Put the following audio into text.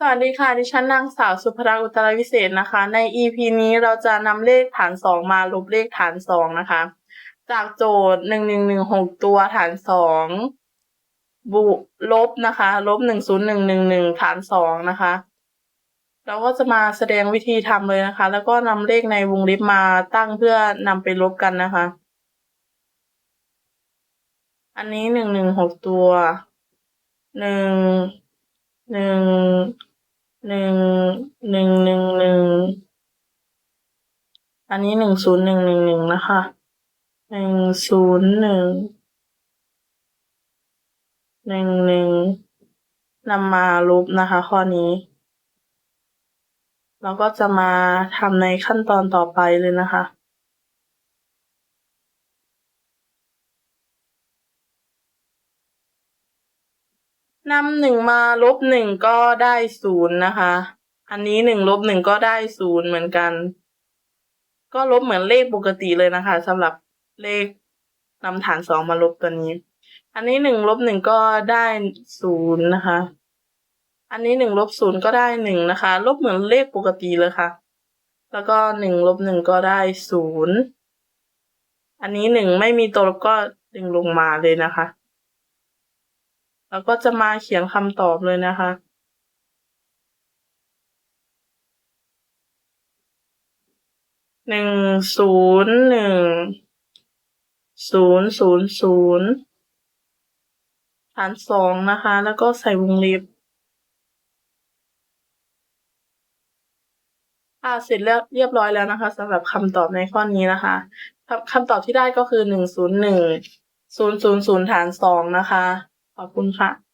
สวัสดีค่ะ ดิฉันนางสาวสุภราอุตรวิเศษนะคะ ใน EP นี้เราจะนำเลขฐานสองมาลบเลขฐานสองนะคะ จากโจทย์หนึ่งหนึ่งหนึ่งหกตัวฐานสองบุลบนะคะลบหนึ่งศูนย์หนึ่งหนึ่งหนึ่งฐานสองนะคะ เราก็จะมาแสดงวิธีทำเลยนะคะ แล้วก็นำเลขในวงเล็บมาตั้งเพื่อนำไปลบกันนะคะ อันนี้หนึ่งหนึ่งหกตัวหนึ่งหนึ่ง หนึ่งหนึ่งหนึ่งหนึ่งอันนี้หนึ่งศูนย์หนึ่งหนึ่งหนึ่งนะคะหนึ่งศูนย์หนึ่งหนึ่งหนึ่งนำมาลบนะคะ ข้อนี้ เราก็จะมาทำในขั้นตอนต่อไปเลยนะคะ นำหนึ่งมาลบหนึ่งก็ได้ศูนย์นะคะ อันนี้หนึ่งลบหนึ่งก็ได้ศูนย์เหมือนกัน ก็ลบเหมือนเลขปกติเลยนะคะสำหรับเลขนำฐานสองมาลบตัวนี้ อันนี้หนึ่งลบหนึ่งก็ได้ศูนย์นะคะ อันนี้หนึ่งลบศูนย์ก็ได้หนึ่งนะคะ ลบเหมือนเลขปกติเลยค่ะ แล้วก็หนึ่งลบหนึ่งก็ได้ศูนย์อันนี้หนึ่งไม่มีตัวลบก็ดึงลงมาเลยนะคะ แล้วก็จะมาเขียนคำตอบเลยนะคะ หนึ่งศูนย์หนึ่งศูนย์ศูนย์ศูนย์ฐานสองนะคะ แล้วก็ใส่วงเล็บอ่าเสร็จเรียบร้อยแล้วนะคะสำหรับคำตอบในข้อนี้นะคะคำคำตอบที่ได้ก็คือหนึ่งศูนย์หนึ่งศูนย์ศูนย์ศูนย์ฐานสองนะคะ ขอบคุณค่ะ